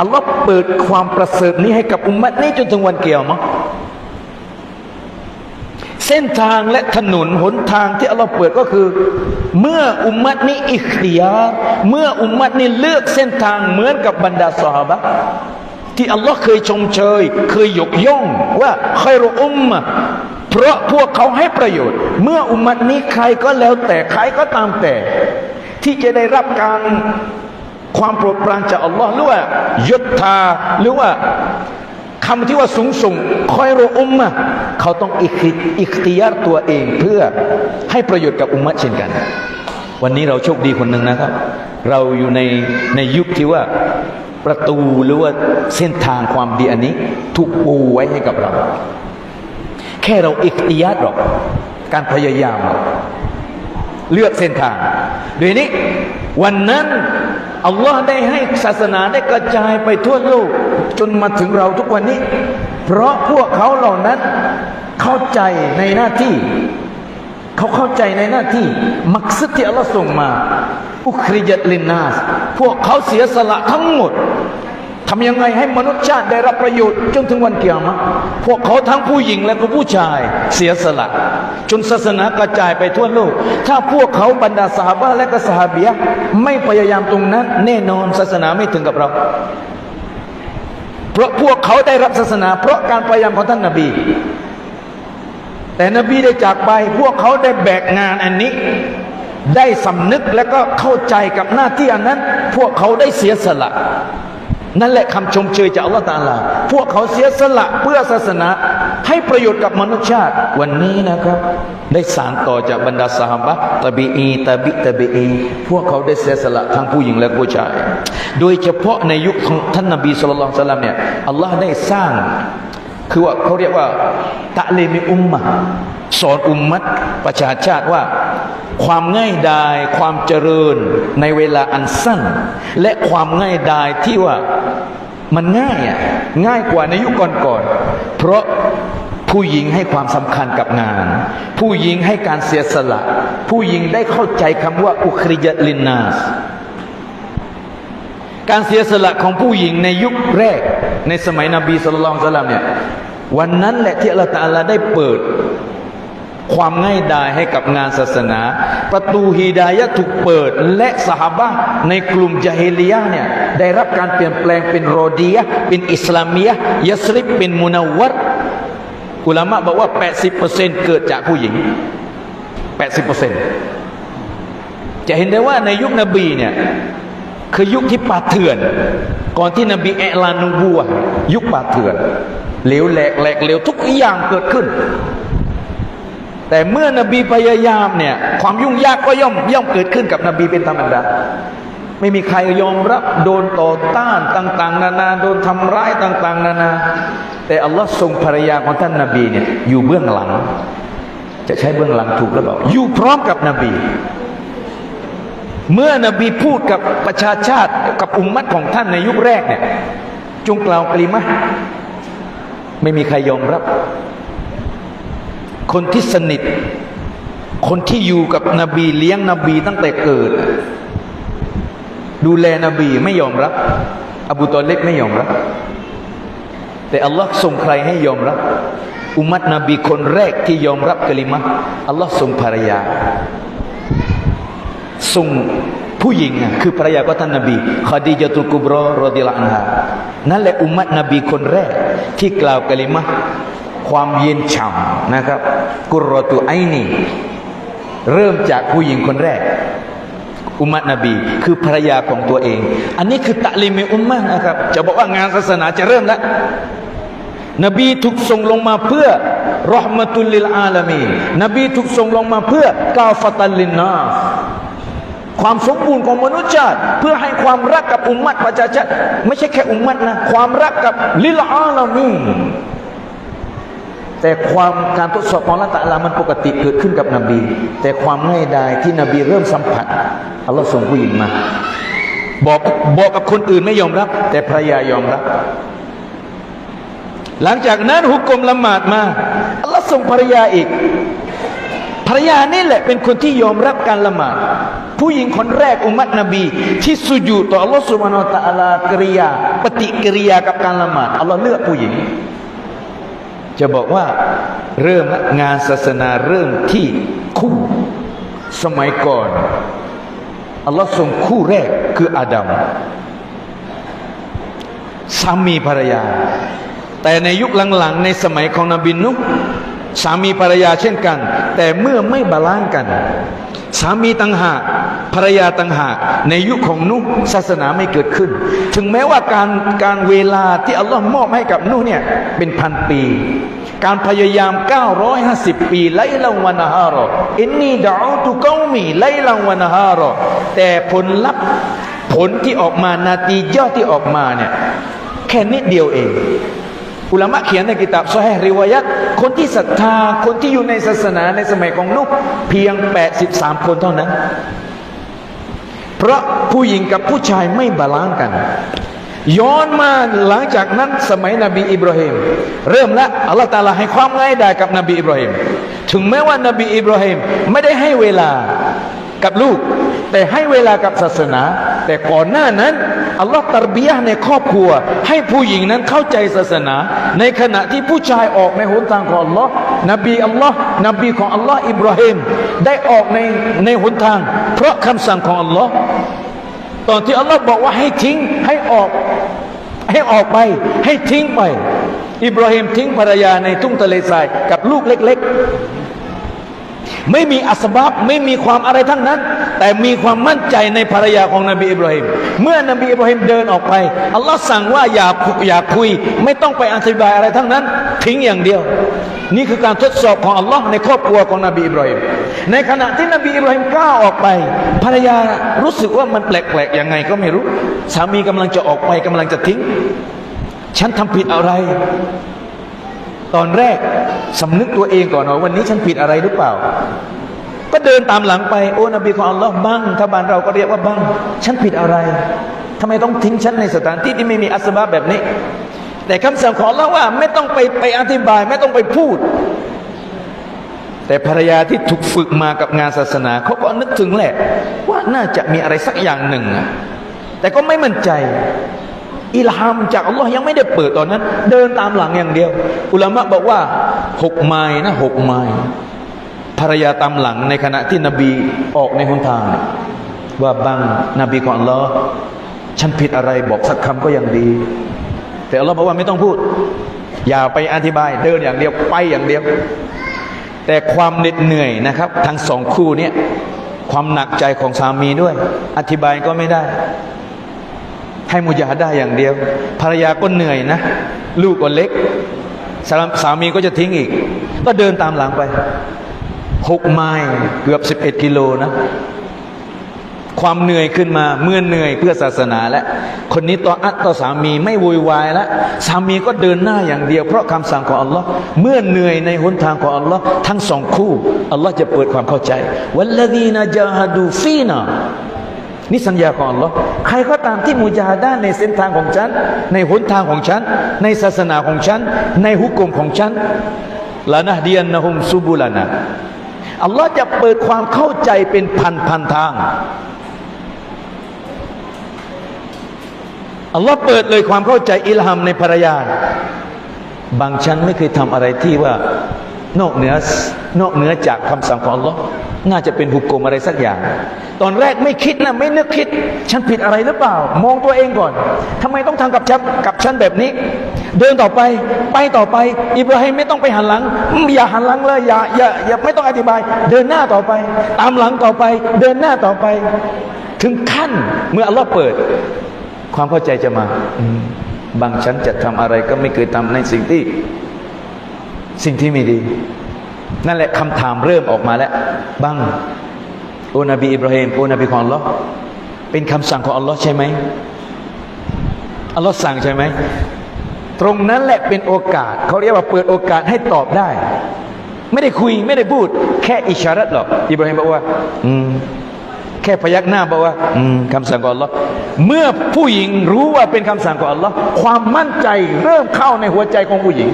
อัลลอฮ์เปิดความประเสริฐนี้ให้กับอุมมัตนี้จนถึงวันเกียรมะเส้นทางและถนนหนทางที่อัลลอฮ์เปิดก็คือ เมื่ออุมมัตนี้อิคติยาเมื่ออุมมัตนี้เลือกเส้นทางเหมือนกับบรรดาสหบะที่อัลลอฮ์เคยชมเชย เคยยกย่องว่าใครรุอุมมะเพราะพวกเขาให้ประโยชน์ เมื่ออุมมัตนี้ใครก็แล้วแต่ใครก็ตามแต่ ที่จะได้รับการ ความโปรดปรานจากอัลลอฮ์หรือว่ายศธาหรือว่าคำที่ว่าสูงส่งคอยรออุมมะเขาต้องอิคติอิคติยารตัวเองเพื่อให้ประโยชน์กับอุมมะเช่นกัน วันนี้เราโชคดีคนหนึ่งนะครับ เราอยู่ในในยุคที่ว่าประตูหรือว่าเส้นทางความดีอันนี้ ถูกปูไว้ให้กับเรา แค่เราอิคติยารหรอกการพยายามเลือกเส้นทางโดยนี้วันนั้น อัลลอฮ์ได้ให้ศาสนาได้กระจายไปทั่วโลก จนมาถึงเราทุกวันนี้ เพราะพวกเขาเหล่านั้นเข้าใจในหน้าที่ เขาเข้าใจในหน้าที่ มักซึที่อัลลอฮ์ส่งมา อุคริยัตลินนาสพวกเขาเสียสละทั้งหมด ทำยังไงให้มนุษยชาติได้รับประโยชน์จนถึงวันเกียรมะพวกเขาทั้งผู้หญิงและก็ผู้ชายเสียสละจนศาสนากระจายไปทั่วโลก ถ้าพวกเขาบรรดาสหบะและก็สหบียไม่พยายามตรงนั้น แน่นอนศาสนาไม่ถึงกับเรา เพราะพวกเขาได้รับศาสนา เพราะการพยายามของท่านนบี แต่นบีได้จากไป พวกเขาได้แบกงานอันนี้ได้สำนึกและก็เข้าใจกับหน้าที่อันนั้น พวกเขาได้เสียสละ นั่นแหละคำชมเชยจากอัลลอฮฺตาลา พวกเขาเสียสละเพื่อศาสนา ให้ประโยชน์กับมนุษยชาติ วันนี้นะครับ ได้สารต่อจากบรรดาสหบะตบีอีตบิตบีอีพวกเขาได้เสียสละทั้งผู้หญิงและผู้ชาย โดยเฉพาะในยุคของท่านนบีสุลต่านสลัมเนี่ยอัลลอฮ์ได้สร้าง คือว่าเขาเรียกว่าตะเลมิอุมมะสอนอุมมัตประชาชาติว่า ความง่ายดายความเจริญในเวลาอันสั้น และความง่ายดายที่ว่ามันง่ายอะง่ายกว่าในยุคก่อนๆเพราะผู้หญิงให้ความสำคัญกับงาน ผู้หญิงให้การเสียสละ ผู้หญิงได้เข้าใจคำว่าอุคริยลินนาสการเสียสละของผู้หญิงในยุคแรก ในสมัยนบีสุลต่านสลัมเนี่ยวันนั้นแหละที่อัลลอฮฺตาลาได้เปิด ความง่ายดายให้กับงานศาสนา ประตูฮีดายะถูกเปิดและสหบะในกลุ่มจาฮิลียะเนี่ยได้รับการเปลี่ยนแปลงเป็นโรดียะเป็นอิสลามียะยัสริบเป็นมุนาววัตอุลามะบอกว่า 80%เกิดจากผู้หญิง 80%จะเห็นได้ว่าในยุคนบีเนี่ยคือยุคที่ป่าเถื่อน ก่อนที่นบีแอลานูบัว ยุคป่าเถื่อนเหลวแหลกแหลกเหลวทุกอย่างเกิดขึ้น แต่เมื่อนบีพยายามเนี่ยความยุ่งยากก็ย่อมย่อมเกิดขึ้นกับนบีเป็นธรรมดาไม่มีใครยอมรับโดนต่อต้านต่าง ๆ นานาโดนทำร้ายต่าง ๆ นานา แต่อัลลอฮ์ทรงภรรยาของท่านนาบีเนี่ยอยู่เบื้องหลัง จะใช้เบื้องหลังถูกหรือเปล่าอยู่พร้อมกับนบี เมื่อนบีพูดกับประชาชาติกับอุมมัตของท่านในยุคแรกเนี่ยจงกล่าวกลีมะไม่มีใครยอมรับ คนที่สนิท คนที่อยู่กับนบีเลี้ยงนบีตั้งแต่เกิด ดูแลนบีไม่ยอมรับ อบูตอเลบไม่ยอมรับ แต่อัลลอฮ์ส่งใครให้ยอมรับ อุมัตนบีคนแรกที่ยอมรับกลิมะอัลลอฮ์ส่งภรรยาส่งผู้หญิงคือภรรยาของท่านนบีคดีจตุลกุบรอรอดิลอันฮานั่นแหละอุมมัตนบีคนแรก ที่กล่าวกลิมะ ความเย็นฉ่ำนะครับ กุรอตุไอนีเริ่มจากผู้หญิงคนแรก อุมัตนบี คือภรรยาของตัวเอง อันนี้คือตะลิมอุมมะนะครับ จะบอกว่างานศาสนาจะเริ่มแล้วนบีถูกส่งลงมาเพื่อรอห์มตุลลิลอาลามีนบีถูกส่งลงมาเพื่อกาฟตัลลินนาความสมบูรณ์ของมนุษยชาติ เพื่อให้ความรักกับอุมมัตประชาชาติไม่ใช่แค่อุมมัตนะ ความรักกับลิลอาลามี แต่ความการทดสอบของละตะลามันปกติเกิดขึ้นกับนบี แต่ความง่ายดายที่นบีเริ่มสัมผัสอัลลอฮ์ส่งผู้หญิงมา บอกบอกกับคนอื่นไม่ยอมรับ แต่ภรรยายอมรับ หลังจากนั้นฮุกกลมละหมาดมาอัลลอฮ์ส่งภรรยาอีก ภรรยานี่แหละเป็นคนที่ยอมรับการละหมาด ผู้หญิงคนแรกอุมัตนบี ที่สุญูดต่ออัลลอฮฺสุบฮานาอัลตะอาลากริยา ปฏิกิริยากับการละหมาดอัลลอฮ์เลือกผู้หญิง จะบอกว่าเริ่มงานศาสนาเริ่มที่คู่สมัยก่อนอัลลอฮ์ส่งคู่แรกคืออาดัมสามีภรรยา แต่ในยุคหลังๆ ในสมัยของนบินนุสามีภรรยาเช่นกัน แต่เมื่อไม่บาลานซ์กัน สามีต่างหาก ภรรยาต่างหาก ในยุคของนุศาสนาไม่เกิดขึ้น ถึงแม้ว่าการการเวลาที่อัลลอฮ์มอบให้กับนุเนี่ยเป็นพันปี การพยายาม 950 ปีไลลังวานาฮารออินนีดาอูตุกอมีไลลังวานาฮารอแต่ผลลัพธ์ผลที่ออกมานาทียอดที่ออกมาเนี่ยแค่นิดเดียวเองอุลามะเขียนในกิตาบซอฮีริวายัตคนที่ศรัทธาคนที่อยู่ในศาสนาในสมัยของนุกเพียง 83 คนเท่านั้น เพราะผู้หญิงกับผู้ชายไม่บาลานซ์กัน ย้อนมาหลังจากนั้นสมัยนบีอิบราฮิมเริ่มแล้วอัลลอฮฺตาลาให้ความง่ายดายกับนบีอิบราฮิมถึงแม้ว่านบีอิบราฮิมไม่ได้ให้เวลากับลูก แต่ให้เวลากับศาสนา แต่ก่อนหน้านั้นอัลลอฮฺตรบียะในครอบครัว ให้ผู้หญิงนั้นเข้าใจศาสนา ในขณะที่ผู้ชายออกในหนทางของอัลลอฮ์นบีอัลลอฮ์นบีของอัลลอฮ์อิบราฮิม ได้ออกในในหนทาง เพราะคำสั่งของอัลลอฮ์ตอนที่อัลลอฮ์บอกว่าให้ทิ้งให้ออก ให้ออกไป ให้ทิ้งไป อิบราฮิมทิ้งภรรยาในทุ่งทะเลทรายกับลูกเล็ก ๆ ไม่มีอัสบับไม่มีความอะไรทั้งนั้น แต่มีความมั่นใจในภรรยาของนบีอิบราฮิมเมื่อนบีอิบราฮิมเดินออกไปอัลลอฮ์สั่งว่าอย่าอย่าคุย ไม่ต้องไปอธิบายอะไรทั้งนั้น ทิ้งอย่างเดียว นี่คือการทดสอบของอัลลอฮ์ในครอบครัวของนบีอิบราฮิมในขณะที่นบีอิบราฮิมก้าวออกไป ภรรยารู้สึกว่ามันแปลกๆยังไงก็ไม่รู้ สามีกำลังจะออกไปกำลังจะทิ้ง ฉันทำผิดอะไร ตอนแรกสำนึกตัวเองก่อนว่าวันนี้ฉันผิดอะไรหรือเปล่า ก็เดินตามหลังไปโอ้นบีของอัลลอฮ์บ้างถ้าบ้านเราก็เรียกว่าบ้าง ฉันผิดอะไรทำไมต้องทิ้งฉันในสถานที่ที่ไม่มีอัสบาบแบบนี้ แต่คำสั่งของอัลลอฮ์ว่าไม่ต้องไปไปอธิบาย ไม่ต้องไปพูด แต่ภรรยาที่ถูกฝึกมากับงานศาสนาเขาก็นึกถึงแหละ ว่าน่าจะมีอะไรสักอย่างหนึ่งแต่ก็ไม่มั่นใจ อิลฮามจากอัลลอฮ์ยังไม่ได้เปิดตอนนั้น เดินตามหลังอย่างเดียว อุลามะบอกว่าหกไม้นะหกไม้ภรรยาตามหลังในขณะที่นบีออกในหนทาง ว่าบางนบีของอัลลอฮ์ฉันผิดอะไรบอกสักคำก็ยังดี แต่อัลลอฮ์บอกว่าไม่ต้องพูด อย่าไปอธิบาย เดินอย่างเดียวไปอย่างเดียว แต่ความเหน็ดเหนื่อยนะครับ ทั้งสองคู่เนี้ยความหนักใจของสามีด้วย อธิบายก็ไม่ได้ ให้มุจาฮได้อย่างเดียว ภรรยาก็เหนื่อยนะ ลูกก็เล็กสาสามีก็จะทิ้งอีก ก็เดินตามหลังไปหกไมล์เกือบสิบเอ็ดกิโลนะ ความเหนื่อยขึ้นมาเมื่อเหนื่อยเพื่อศาสนาแล้วคนนี้ต่ออัดต่อสามีไม่โวยวายแล้วสามีก็เดินหน้าอย่างเดียว เพราะคำสั่งของอัลลอฮ์เมื่อเหนื่อยในหนทางของอัลลอฮ์ทั้งสองคู่อัลลอฮ์จะเปิดความเข้าใจวัลลดีนาจาฮดูฟีนา นี่สัญญาของอัลลอฮ์ใครก็ตามที่มุจาฮดาในเส้นทางของฉัน ในหนทางของฉัน ในศาสนาของฉัน ในหุกกลมของฉันลานะเดียนนะฮุมซุบุลานะอัลลอฮ์จะเปิดความเข้าใจเป็นพันพันทางอัลลอฮ์เปิดเลยความเข้าใจอิลฮัมในภรรยา บางชั้นไม่เคยทำอะไรที่ว่า นอกเหนือนอกเหนือจากคำสั่งของอัลลอฮ์น่าจะเป็นหุกกลมอะไรสักอย่าง ตอนแรกไม่คิดนะไม่นึกคิด ฉันผิดอะไรหรือเปล่า มองตัวเองก่อนทำไมต้องทำกับฉันกับฉันแบบนี้ เดินต่อไปไปต่อไป อิบราฮิมไม่ต้องไปหันหลัง อย่าหันหลังเลยอย่าอย่าอย่าไม่ต้องอธิบาย เดินหน้าต่อไป ตามหลังต่อไป เดินหน้าต่อไป ถึงขั้นเมื่ออัลลอฮ์เปิด ความเข้าใจจะมาบางชั้นจะทำอะไรก็ไม่เคยทำในสิ่งที่ สิ่งที่ไม่ดี นั่นแหละคำถามเริ่มออกมาแล้วบ้างโอนบีอิบราฮิมโอนบีของอัลลอฮ์เป็นคำสั่งของอัลลอฮ์ใช่ไหมอัลลอฮ์สั่งใช่ไหมตรงนั้นแหละเป็นโอกาสเขาเรียกว่าเปิดโอกาสให้ตอบได้ ไม่ได้คุยไม่ได้พูด แค่อิชารัตหรอกอิบราฮิมบอกว่า อืมแค่พยักหน้าบอกว่า อืมคำสั่งของอัลลอฮ์เมื่อผู้หญิงรู้ว่าเป็นคำสั่งของอัลลอฮ์ความมั่นใจเริ่มเข้าในหัวใจของผู้หญิง